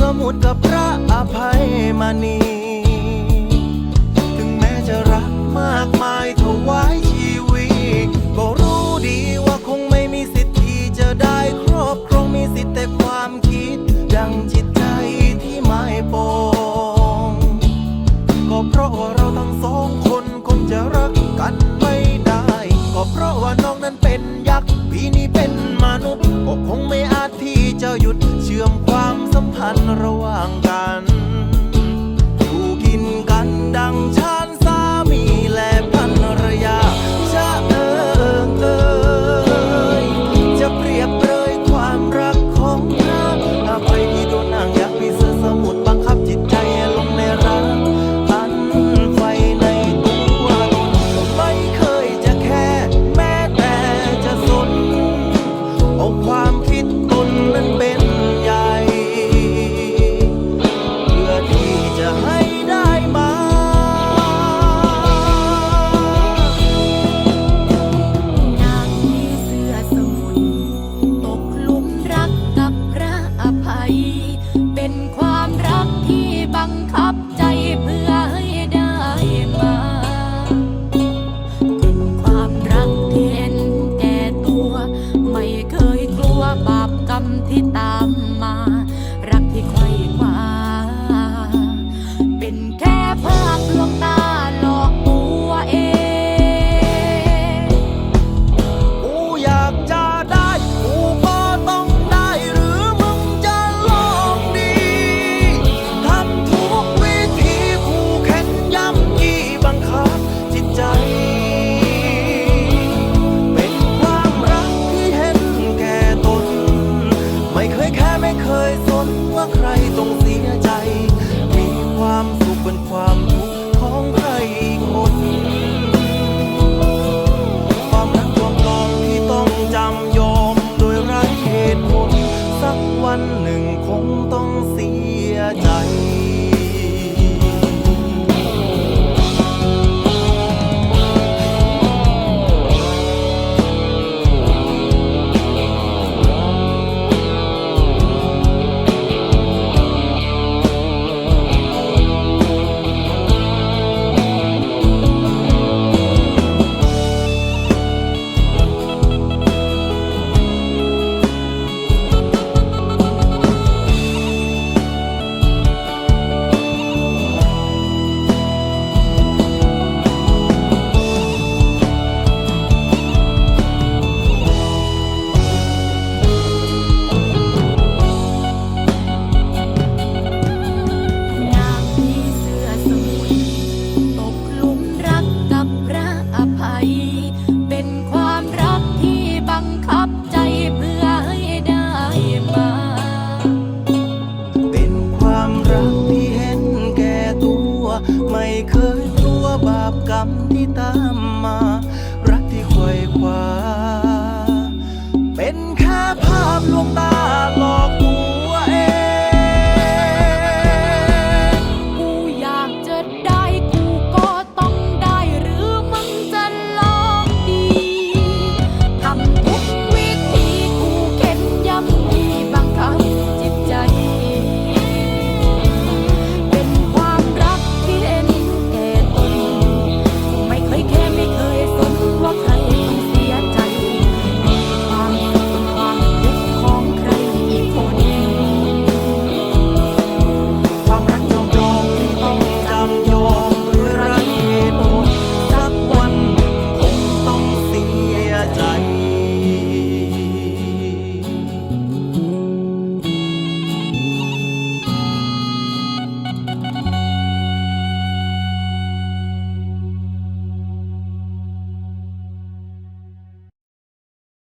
สมุดกับพระอภัยมณี ถึงแม้จะรักมากมายถวายชีวิต ก็รู้ดีว่าคงไม่มีสิทธิจะได้ครอบครองมีสิทธิแต่ความคิด ดังจิตใจที่ไม่ปองก็เพราะว่าเราทั้งสองคนคงจะรักกันไม่ได้ ก็เพราะว่าน้องนั้นเป็นยักษ์พี่นี่เป็นมนุษย์ก็คงไม่อาจที่จะหยุดเชื่อมัมพันธ์ระหว่างกัน อยู่กินกันดังชา come, come. เคยกลัวบาปกรรมที่ตามมา รักที่ควยควาเป็นแค่ภาพลวงตาหลอกลวง